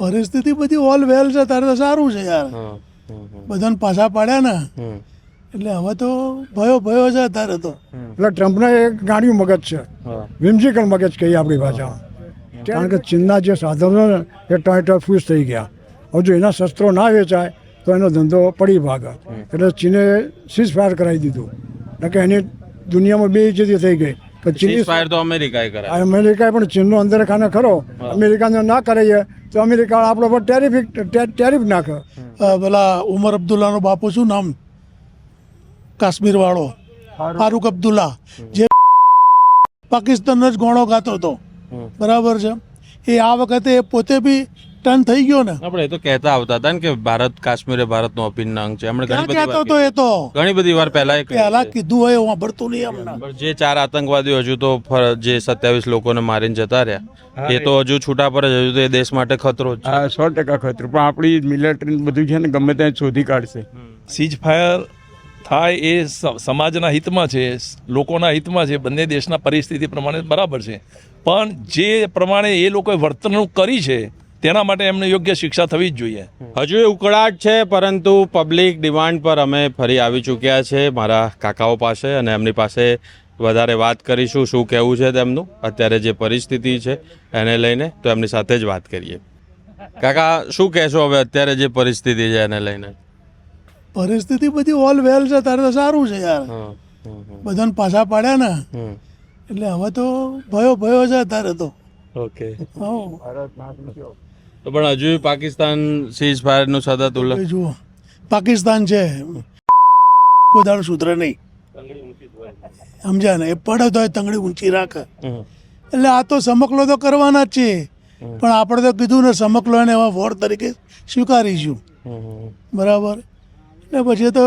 પરિસ્થિતિ બધી all well છે તારે તો સારું છે યાર. બધાને પાછા પાડ્યા ને એટલે હવે તો ભયો ભયો છે અત્યારે તો. એટલે ટ્રમ્પને એક ગાંડિયું મગજ છે. વિમજીકલ મગજ કહીએ આપણી ભાષામાં. કારણ કે ચીનના જે સાધનો ને એ ટોયટો ફ્યુઝ થઈ ગયા. હવે જો એના શસ્ત્રો ના વેચાય તો એનો ધંધો પડી ભાગે. એટલે ચીને સીઝ ફાયર કરાવી દીધું. એટલે કે એની દુનિયામાં બે ઇજ્જતી થઈ ગઈ. કે ચીની તો અમેરિકાએ કરાય અમેરિકાએ પણ ચીનનો અંદર ખાને ખરો અમેરિકાને ના કરાઈએ તો અમેરિકા આપણો પર ટેરિફ ટેરિફ નાખે. પેલા ઉમર અબ્દુલ્લાનો બાપુ શું નામ? કાશ્મીર વાળો ફારૂક અબ્દુલ્લા. જે પાકિસ્તાનનો જ ગોણો ગાતો હતો. બરાબર છે? એ આ વખતે પોતે બી ટર્ન થઈ ગયો ને. આપણે તો કહેતા આવતા હતા ને કે ભારત કાશ્મીર એ ભારતનો અભિન્ન અંગ છે. એમણે ઘણી બધી કહેતો હતો એ તો? ઘણી બધી વાર પહેલા એ પહેલા કીધું હોય વાપરતું નહીં હમણાં. પણ જે ચાર આતંકવાદીઓ હજુ તો જે સત્યાવીસ લોકોને મારીને જતા રહ્યા. એ તો હજુ છૂટા પર જ હજુ તો એ દેશ માટે ખતરો છે. હા સો ટકા ખતરો. પણ આપણી મિલિટરી બધું છે ને ગમે ત્યાં શોધી કાઢશે. સીજ ફાયર થાય એ સમાજના હિતમાં છે લોકોના હિતમાં છે બંને દેશના પરિસ્થિતિ પ્રમાણે બરાબર છે. પણ જે પ્રમાણે એ લોકોએ વર્તણૂક કરી છે તેના માટે એમને યોગ્ય શિક્ષા થવી જ જોઈએ. હજુ એ ઉકળાટ છે પરંતુ પબ્લિક ડિમાન્ડ પર અમે ફરી આવી ચૂક્યા છે. મારા કાકાઓ પાસે અને એમની પાસે વધારે વાત કરીશું શું કહેવું છે તેમનું. અત્યારે જે પરિસ્થિતિ છે એને લઈને તો એમની સાથે જ વાત કરીએ. કાકા શું કહેશો હવે અત્યારે જે પરિસ્થિતિ છે એને લઈને? પરિસ્થિતિ બધી ઓલ વેલ છે તારે તો સારું છે યાર. બધાને પાછા પાડ્યા ને એટલે હવે તો ભયો ભયો છે તારે તો. ઓકે. હઉ. તો પણ હજુ પાકિસ્તાન સીઝ ફાયરનું સતત ઉલ્લંઘન. જુઓ પાકિસ્તાન છે. કોઈ દાડો સુધરે નહીં. સમજ્યા ને? એ પડે તો તંગડી ઊંચી રાખે. એટલે આ તો સમકલો તો કરવાના જ છે. પણ આપણે તો કીધું ને સમકલો એને એવા વોર તરીકે સ્વીકારીશું. બરાબર? એટલે પછી તો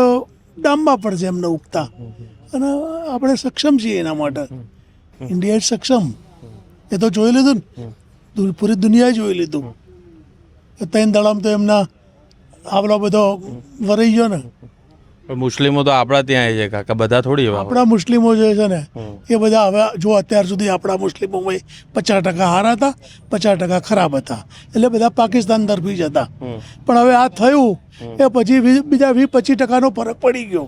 ડામવા પડશે એમને ઉગતા. અને આપણે સક્ષમ છીએ એના માટે. ઇન્ડિયા સક્ષમ. એ તો જોઈ લીધું ને? પૂરી દુનિયાએ જોઈ લીધું. ત્રણ દળામ તો એમના આવલો બધો વરાઈ ગયો ને. મુસ્લિમો તો આપણા ત્યાં છે કાકા. બધા થોડી આપણા મુસ્લિમો જે છે ને એ બધા હવે જો અત્યાર સુધી આપણા મુસ્લિમોમાં પચાસ ટકા હારા હતા પચાસ ટકા ખરાબ હતા. એટલે બધા પાકિસ્તાન તરફી જ હતા. પણ હવે આ થયું એ પછી બીજા વીસ પચીસ ટકાનો ફરક પડી ગયો.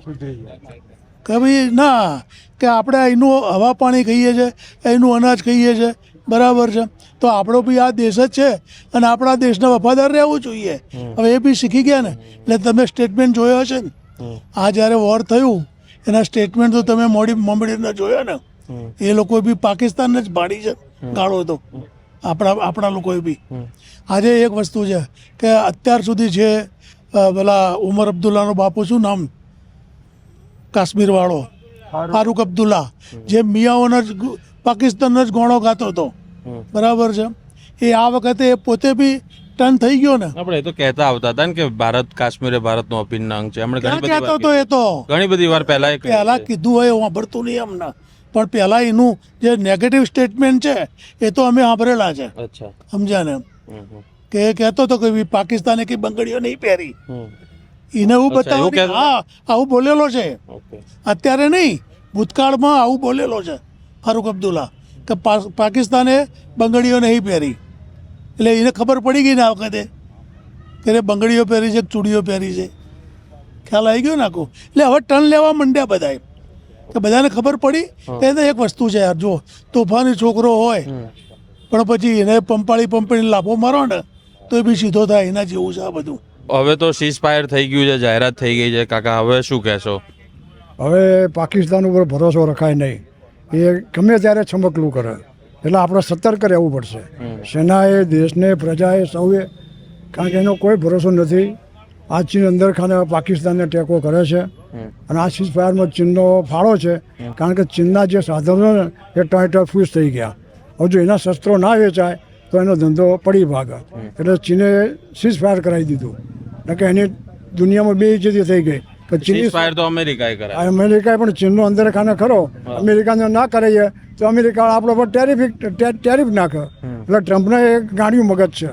કે ભાઈ ના કે આપણે અહીંનું હવા પાણી ખાઈએ છીએ અહીંનું અનાજ ખાઈએ છીએ બરાબર છે. તો આપણો બી આ દેશ જ છે અને આપણા દેશને વફાદાર રહેવું જોઈએ. હવે એ બી શીખી ગયા ને. એટલે તમે સ્ટેટમેન્ટ જોયો હશે ને. આ જ્યારે વોર થયું એના સ્ટેટમેન્ટ તો તમે મોડી મમડીને જોયા ને. એ લોકો બી પાકિસ્તાનને જ ભાડી છે ગાળો તો. આપણા આપણા લોકોએ બી. આજે એક વસ્તુ છે કે અત્યાર સુધી છે પેલા ઉમર અબ્દુલ્લાનો બાપુ શું નામ? કાશ્મીર વાળો ફારૂક અબ્દુલ્લા જે મિયાઓનો જ પાકિસ્તાનનો જ ગોણો ગાતો હતો. બરાબર છે? એ આ વખતે પોતે બી ટર્ન થઈ ગયો ને. આપણે તો કહેતા આવતા હતા ને કે ભારત કાશ્મીર એ ભારતનો અભિન્ન અંગ છે. હમણાં ઘણી બધી કહેતો વાર એ તો? ઘણી બધી વાર પહેલા એ પહેલા કીધું હોય વાપરતું નહીં અમને પણ પહેલા એનું જે નેગેટિવ સ્ટેટમેન્ટ છે એ તો અમે સાંભળેલા છે. અચ્છા. સમજ્યા ને? કે કહેતો હતો કે પાકિસ્તાને કઈ બંગડીઓ નહીં પહેરી. એને એવું બતાવું હા આવું બોલેલો છે. અત્યારે નહીં ભૂતકાળમાં આવું બોલેલો છે ફારૂક અબ્દુલ્લા કે પાકિસ્તાને બંગડીઓ નહીં પહેરી. એટલે એને ખબર પડી ગઈ ને આ વખતે કે રે બંગડીઓ પહેરી છે ચૂડીઓ પહેરી છે. ખ્યાલ આવી ગયો ને આખું? એટલે હવે ટર્ન લેવા માંડ્યા બધાએ. કે બધાને ખબર પડી કે એ એક વસ્તુ છે યાર જો તોફાની છોકરો હોય પણ પછી એને પંપાળી પંપાળી લાભો મારો ને તો એ બી સીધો થાય એના જેવું છે આ બધું. હવે તો સીઝ ફાયર થઈ ગયું છે જાહેરાત થઈ ગઈ છે. કાકા હવે શું કહેશો? હવે પાકિસ્તાન ઉપર ભરોસો રખાય નહીં. એ ગમે ત્યારે છમકલું કરે. એટલે આપણે સતર્ક રહેવું પડશે. સેનાએ દેશને પ્રજાએ સૌએ કારણ કે એનો કોઈ ભરોસો નથી. આ ચીન અંદર ખાને પાકિસ્તાનને ટેકો કરે છે. અને આ સીઝ ફાયરમાં ચીનનો ફાળો છે કારણ કે ચીનના જે સાધનો ને એ ટોયટો ફ્યુઝ થઈ ગયા. હવે જો એના શસ્ત્રો ના વેચાય તો એનો ધંધો પડી ભાગે. એટલે ચીને સીઝ ફાયર કરાવી દીધું. કે એની દુનિયામાં બે ઇજ્જતી થઈ ગઈ. ચીની ફાયર તો અમેરિકાએ કરાય આ અમેરિકાએ પણ ચીનનો અંદર ખાને ખરો અમેરિકાને ના કરાઈએ તો અમેરિકા આપણો પર ટેરિફ ટેરિફ નાખે. એટલે ટ્રમ્પને એક ગાડિયું મગજ છે.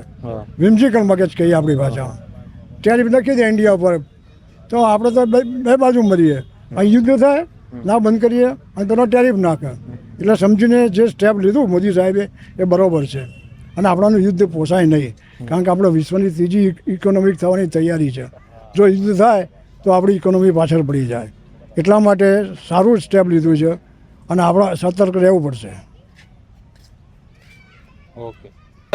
વિમસિકલ મગજ કહીએ આપણી ભાષામાં. ટેરિફ લખી દે ઇન્ડિયા ઉપર તો આપણે તો બે બે બાજુ મરીએ. અહીં યુદ્ધ થાય ના બંધ કરીએ અને પેલો ટેરિફ નાખે. એટલે સમજીને જે સ્ટેપ લીધું મોદી સાહેબે એ બરાબર છે. અને આપણાનું યુદ્ધ પોસાય નહીં. કારણ કે આપણે વિશ્વની ત્રીજી ઇકોનોમિક થવાની તૈયારી છે. જો યુદ્ધ થાય તો આપણી ઇકોનોમી પાછળ પડી જાય. એટલા માટે સારું સ્ટેપ લીધું છે અને આપણા સતર્ક રહેવું પડશે. ઓકે.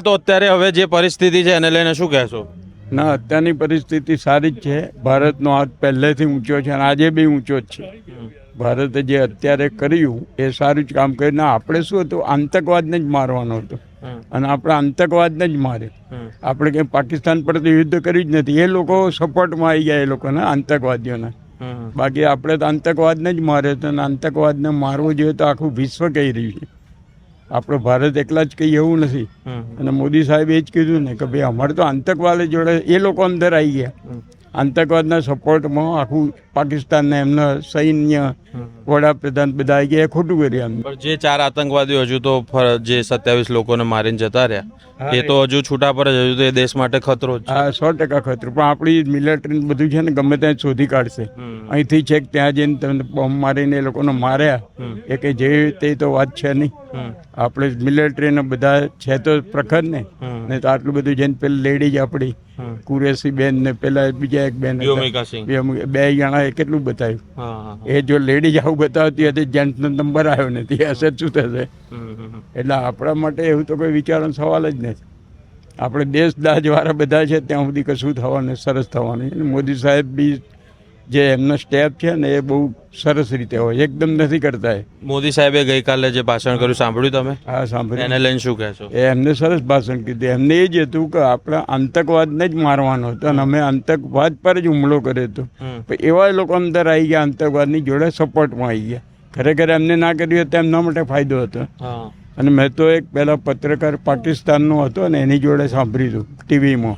તો અત્યારે હવે જે પરિસ્થિતિ છે એને લઈને શું કહેશો? ના અત્યારની પરિસ્થિતિ સારી જ છે. ભારતનો હાથ પહેલેથી ઊંચો છે અને આજે બી ઊંચો જ છે. ભારતે જે અત્યારે કર્યું એ સારું જ કામ કર્યું. ના આપણે શું હતું? આતંકવાદને જ મારવાનો હતો. અને આપણે આતંકવાદને જ માર્યો આપણે કંઈ પાકિસ્તાન પર તો યુદ્ધ કર્યું જ નથી. એ લોકો સપોર્ટમાં આવી ગયા એ લોકોને આતંકવાદીઓને. બાકી આપણે તો આતંકવાદને જ માર્યો હતો અને આતંકવાદને મારવો જોઈએ તો આખું વિશ્વ કહી રહ્યું છે. આપણો ભારત એકલા જ કંઈ એવું નથી. અને મોદી સાહેબે એ જ કીધું ને કે ભાઈ અમારે તો આતંકવાદ જોડે એ લોકો અંદર આવી ગયા. આતંકવાદના સપોર્ટમાં આખું પાકિસ્તાનના એમના સૈન્ય વડાપ્રધાન બધા આવી ગયા એ ખોટું કર્યા પણ જે ચાર આતંકવાદીઓ હજુ તો જે સત્યાવીસ લોકોને મારીને જતા રહ્યા એ તો હજુ છૂટા પર જ હજુ તો એ દેશ માટે ખતરો છે. હા સો ટકા ખતરો. પણ આપણી મિલિટરી બધું છે ને ગમે ત્યાં શોધી કાઢશે. અહીંથી છેક ત્યાં જઈને તમને બોમ્બ મારીને એ લોકોને માર્યા. એ કે જે તે તો વાત છે નહીં. આપણે મિલિટરીને બધા છે તો પ્રખર ને. ને તો આટલું બધું જઈને પેલી લેડીઝ આપણી કુરેશી બેન ને પેલા બીજા એક બેન. બે જણા એ કેટલું બતાવ્યું એ જો લેડીઝ આવું બતાવતી હતી જેન્ટ્સ નો નંબર આવ્યો નથી. અસર શું થશે? એટલે આપણા માટે એવું તો કોઈ વિચારવાનો સવાલ જ નથી. આપણે દેશ દાજ વાળા બધા છે ત્યાં સુધી કશું થવાનું સરસ થવાનું. મોદી સાહેબ બી જે એમનો સ્ટેપ છે ને એ બહુ સરસ રીતે હોય એકદમ નથી કરતા એ. મોદી સાહેબે ગઈકાલે જે ભાષણ કર્યું સાંભળ્યું તમે? હા સાંભળ્યું. એને લઈને શું કહેશો? એ એમને સરસ ભાષણ કીધું. એમને એ જ હતું કે આપણે આતંકવાદને જ મારવાનો હતો અને અમે આતંકવાદ પર જ હુમલો કર્યો હતો. એવા લોકો અંદર આવી ગયા આતંકવાદની જોડે સપોર્ટમાં આવી ગયા. ખરેખર એમને ના કર્યું હતું એમના માટે ફાયદો હતો. અને મેં તો એક પહેલાં પત્રકાર પાકિસ્તાનનો હતો ને એની જોડે સાંભળ્યું હતું ટીવીમાં.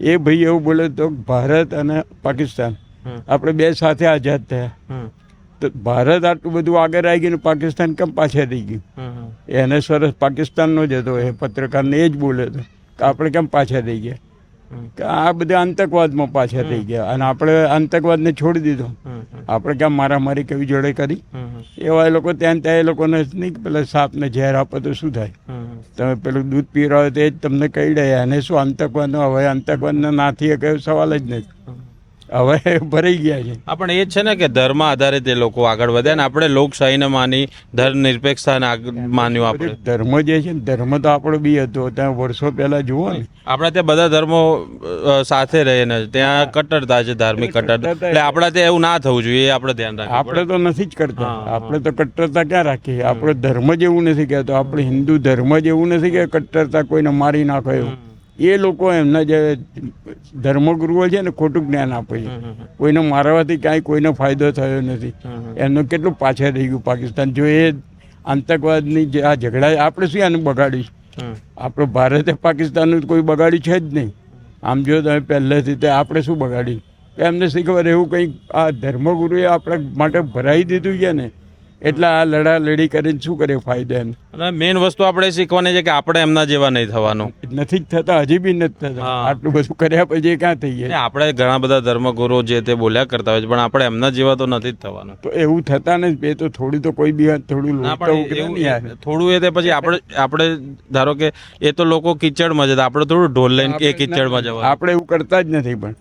એ ભાઈ એવું બોલ્યો તો ભારત અને પાકિસ્તાન. આપણે બે સાથે આઝાદ થયા. તો ભારત આટલું બધું આગળ આવી ગયું પાકિસ્તાન કેમ પાછળ રહી ગયું? એને સરસ પાકિસ્તાનનો જ હતો એ પત્રકારને એ જ બોલે હતો કે આપણે કેમ પાછા થઈ ગયા? કે આ બધા આતંકવાદમાં પાછા થઈ ગયા અને આપણે આતંકવાદને છોડી દીધો. આપણે કેમ મારામારી કેવી જોડે કરી? એવા એ લોકો ત્યાં ત્યાં એ લોકોને નહીં પેલા સાપને ઝેર આપો તો શું થાય? તમે પેલું દૂધ પી રહ્યો એ જ તમને કહી રહ્યા એને શું આતંકવાદનો? હવે આતંકવાદના નાથી એ કયો સવાલ જ નથી. હવે ભરાઈ ગયા છે. પણ એ છે ને કે ધર્મ આધારિત એ લોકો આગળ વધ્યા ને આપણે લોકશાહીને માની ધર્મ નિરપેક્ષતાને માન્યું આપણે. ધર્મ જે છે ને ધર્મ તો આપણો બી હતો. ત્યાં વર્ષો પહેલા જુઓ ને. આપણા ત્યાં બધા ધર્મો સાથે રહે ને. ત્યાં કટ્ટરતા છે ધાર્મિક કટ્ટરતા. એટલે આપણા ત્યાં એવું ના થવું જોઈએ આપણે ધ્યાન રાખવું આપણે તો નથી જ કરતા. આપણે તો કટ્ટરતા ક્યાં રાખીએ? આપણો ધર્મ જેવું નથી કહેતો. આપણે હિન્દુ ધર્મ જેવું નથી કે કટ્ટરતા કોઈને મારી નાખો એવું. એ લોકો એમના જે ધર્મગુરુઓ છે ને ખોટું જ્ઞાન આપે છે. કોઈને મારવાથી કાંઈ કોઈનો ફાયદો થયો નથી. એમનું કેટલું પાછળ રહી ગયું પાકિસ્તાન. જો એ આતંકવાદની જે આ ઝઘડા આપણે શું આને બગાડ્યું આપણો ભારતે પાકિસ્તાનનું કોઈ બગાડ્યું છે જ નહીં. આમ જો તમે પહેલેથી તે આપણે શું બગાડ્યું? એમને શીખવા એવું કંઈક આ ધર્મગુરુએ આપણા માટે ભરાઈ દીધું છે ને એટલે આ લડા લડી કરીને શું કરે ફાયદા અને મેઇન વસ્તુ આપણે શીખવાની છે કે આપણે એમના જેવા નહીં થવાનું. નથી જ થતા હજી બી નથી થતા. આટલું બધું કર્યા પછી ક્યાં થઈ જાય? આપણે ઘણા બધા ધર્મગુરુઓ જે તે બોલ્યા કરતા હોય છે પણ આપણે એમના જેવા તો નથી જ થવાનું. તો એવું થતા નથી બે તો થોડું તો કોઈ બી થોડું ના તો ને. થોડું એ તે પછી આપણે આપણે ધારો કે એ તો લોકો કિચડમાં જતા આપણે થોડું ઢોલ લઈને એ કિચડમાં જવા આપણે એવું કરતા જ નથી પણ.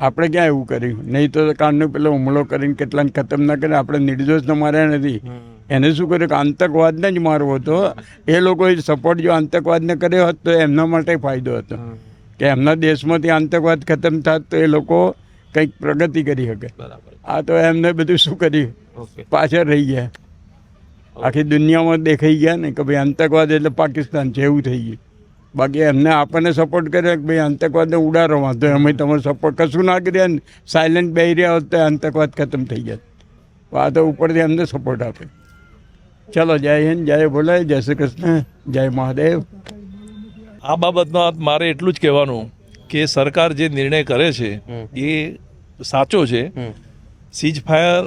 આપણે ક્યાં એવું કર્યું? નહીં તો કાનનો પેલો હુમલો કરીને કેટલાને ખતમ ના કરે આપણે નિર્દોષને માર્યા નથી. એને શું કર્યું કે આતંકવાદને જ મારવો હતો. એ લોકોએ સપોર્ટ જો આતંકવાદને કર્યો હતો તો એમના માટે ફાયદો હતો. કે એમના દેશમાંથી આતંકવાદ ખતમ થાત તો એ લોકો કંઈક પ્રગતિ કરી શકે. આ તો એમને બધું શું કર્યું? પાછળ રહી ગયા. આખી દુનિયામાં દેખાઈ ગયા ને કે ભાઈ આતંકવાદ એટલે પાકિસ્તાન છે એવું થઈ ગયું. બાકી એમને આપણને સપોર્ટ કર્યો કે ભાઈ આતંકવાદને ઉડાડો વાંધો અમે તમારો સપોર્ટ કશું ના કર્યા ને સાયલેન્ટ બે રહ્યા હોત તો આતંકવાદ ખતમ થઈ જાય તો ઉપરથી અમને સપોર્ટ આપે. ચલો જય હિન્દ જય બોલાય જય શ્રી કૃષ્ણ જય મહાદેવ. આ બાબતમાં મારે એટલું જ કહેવાનું કે સરકાર જે નિર્ણય કરે છે એ સાચો છે. સીઝ ફાયર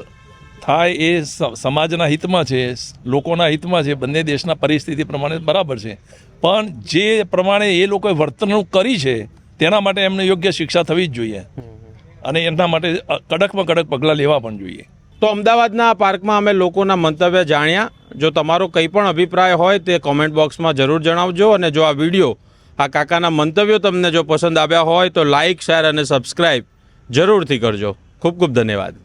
થાય એ સ- સમાજના હિતમાં છે લોકોના હિતમાં છે બંને દેશના પરિસ્થિતિ પ્રમાણે બરાબર છે. પણ જે પ્રમાણે એ લોકોએ વર્તણૂક કરી છે તેના માટે એમને યોગ્ય શિક્ષા થવી જ જોઈએ. અને એના માટે કડકમાં કડક પગલાં લેવા પણ જોઈએ. તો અમદાવાદના પાર્કમાં અમે લોકોના મંતવ્ય જાણ્યા. જો તમારો કંઈ પણ અભિપ્રાય હોય તે કોમેન્ટ બોક્સમાં જરૂર જણાવજો અને જો આ વીડિયો, આ કાકાના મંતવ્યો તમને જો પસંદ આવ્યા હોય તો લાઇક શેર અને સબસ્ક્રાઈબ જરૂરથી કરજો. ખૂબ ખૂબ ધન્યવાદ.